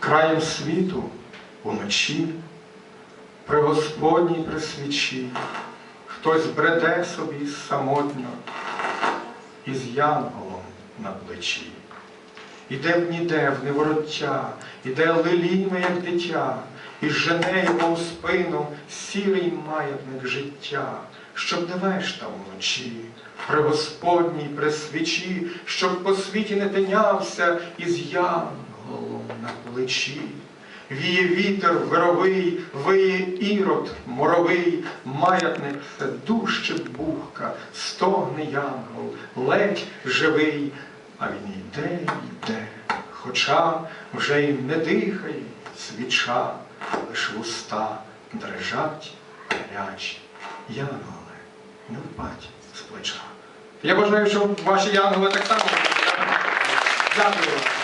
краєм світу уночі, при Господній при свічі, хтось бреде собі самотньо із янголом на плечі. Іде в ніде в невороття, іде лилійно, як дитя, і жене його у спину сірий маятник життя, щоб не вешта вночі, при Господній при свічі, щоб по світі не тинявся із янголом на плечі. Віє вітер вировий, виє ірод моровий, маятник дужче бухка, стогне янгол, ледь живий, а він йде, йде, хоча вже й не дихає свіча, лиш вуста дрижать гарячі. Янголи, не впадь з плеча. Я бажаю, щоб ваші янголи так само. Дякую. вам.